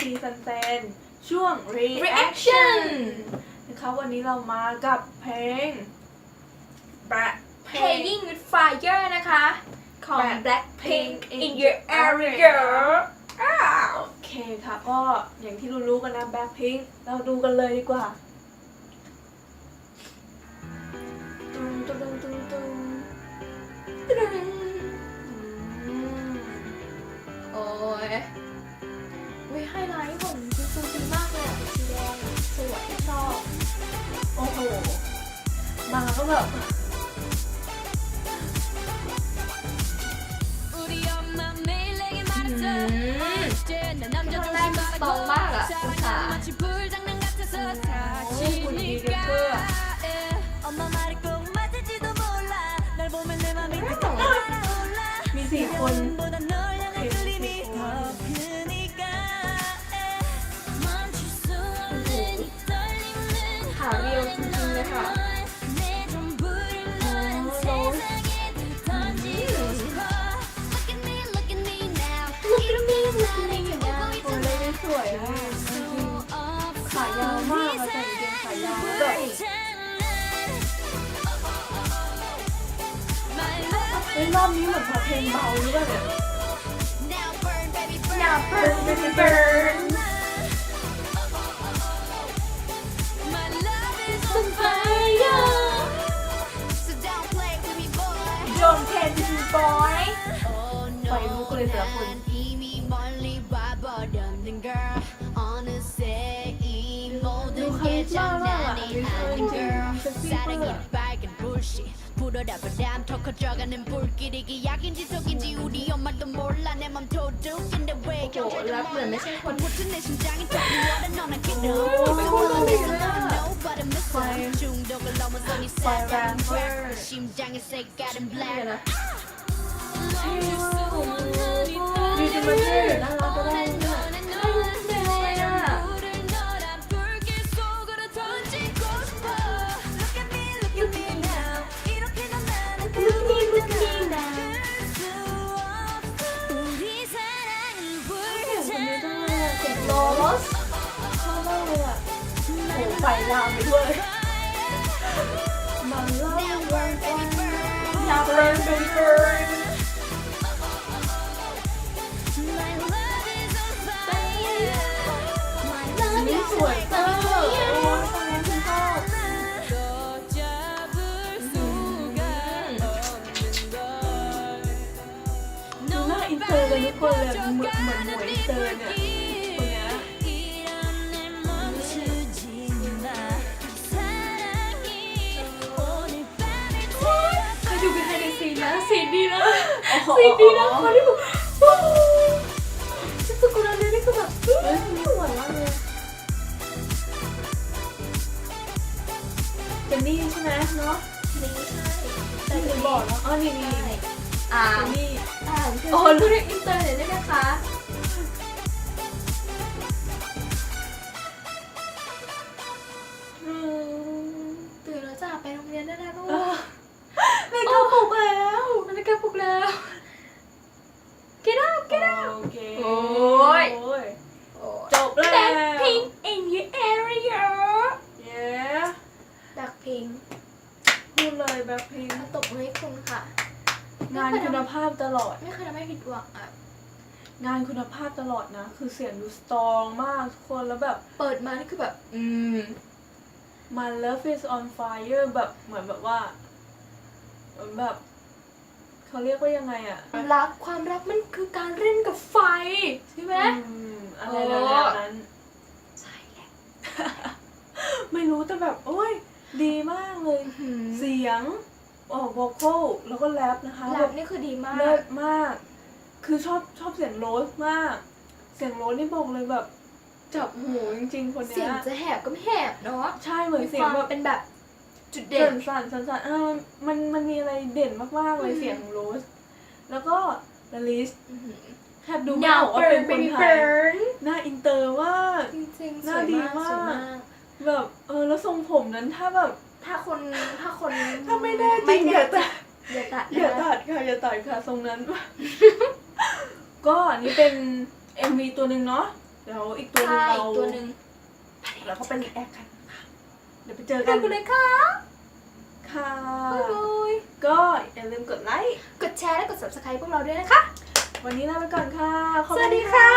ซีซันเซนช่วง reaction Reaction นะคะวันนี้เรามากับเพลง Black Playing with Fire นะคะ ของ Black Blackpink Pink in your area อ้าวโอเคค่ะ ก็อย่างที่รู้ๆกันนะ Blackpink เราดูกันเลยดีกว่าตุ้งตุ้งตุ้งตุ้งตุ้งอืมโอ้ย แบบอืมข้างแรกตรงมากอะคุณขาโอ้ยคุณดีเดนเซอร์อะมีสี่คน ฮ้ยรอบนี้เหมือนพอเพลงเบาหรือเปล่าเนี่ย Now burn baby burn on fire Don't care to be boy ไฟลุกเลยแต่ละคน ดูคาริสม่ามากอะอันนี้คือจริงๆเซ็กซี่เพื่อ 불어라 턱 커져가는 불길이기 약인지 속인지 우리 엄마도 몰라 내 맘 도둑인데 왜 โอ้โหรับเหมือนไม่ใช่คน 붙은 내 심장이 떨리워라 너는 기도 Nobody miss Fire. 중독을 넘어선 이 Fire sad and fire. 심장의 색깔은 นี่ black นะ ดีจริงมันเท่น่ารัก ก โรสชอบมากเลยอะโหใไฟยามด้วยมันเล่าวันวันอยากเบินเบินี่สวยเตอร์โอ้ยตอนนั้นคุชอบดูหน้าอินเตอร์เลยทุกคนเลยเหมือนหมวยอินเตอร์เนี่ย ซีนนะซีนดีนะอ๋อซีนดีนะคนที่แบบชิซุกุระเนี่ยนี่คือแบบเฮ้ยคนนี้สวยมากเลยเจนนี่ใช่ไหมเนาะนี่ใช่แต่ถึงบอกแล้วอ๋อนี่นี่นี่อ่าเจนนี่อ่าโอ้ลูกเรียกอินเตอร์หน่อย Blackpink พูดเลยแบ็คพิงตบมือให้คุณค่ะ งานคุณภาพตลอด ไม่เคยทำให้ผิดหวังอะ งานคุณภาพตลอดนะ คือเสียงดูสตรองมากทุกคนแล้วแบบ เปิดมานี่คือแบบ อืม มัน Love is on fire แบบเหมือนแบบว่าเหมือนแบบเขาเรียกว่ายังไงอะรักความรักมันคือการเล่นกับไฟใช่ไหมอืมอะไรโอ้แบบนั้น ใช่แหละ ไม่รู้แต่แบบ โอ้ย ดีมากเลยเสียงออกวอลคแล้วก็แรปนะคะแรแบปบนี่คือดีมาก เลิศมาก คือชอบชอบเสียงโรสมาก เสียงโรสนี่บอกเลยแบบ จับหูจริงๆคนเสีเนี้ยงยจะแหบก็ไม่แหบเนาะใช่เหมือนมีเสียคงวามแบบ เป็นแบบจุดเด่เด่น นสั่นสั่นสั่นอ่ามันมันมีอะไรเด่นมากๆเลยอืม เสียงโรส แล้วก็ลลิสอื้อหือแทบดูไม่อ Now อกว่าเป็น burn คน baby ไทย burn หน้าอินเตอร์ว่ากจริงๆหสน้าวยดีมากมากสวยมาก แบบ เออแล้วทรงผมนั้นถ้าแบบ ถ้าคนถ้าคนถ้าไม่แน่จริงอย่าตัดอย่าตัดอย่านะตัดค่ะอย่าตัดค่ะทรงนั้น ก็อันนี้เป็น MV ตัวหนึ่งเนาะเดี๋ยวอีกตัวหนึงใช่เราอีกตัวหนึ่งเราก็ไปรีแอคกันค่ะเดี๋ยวไปเจอไปกันกันเลยค่ะค่ะบ๊ายบายก็อย่าลืมกดไลค์กดแชร์และกด subscribe พวกเราด้วยนะคะ วันนี้ลาไปก่อนค่ะขอบสณวัสดีค่ะ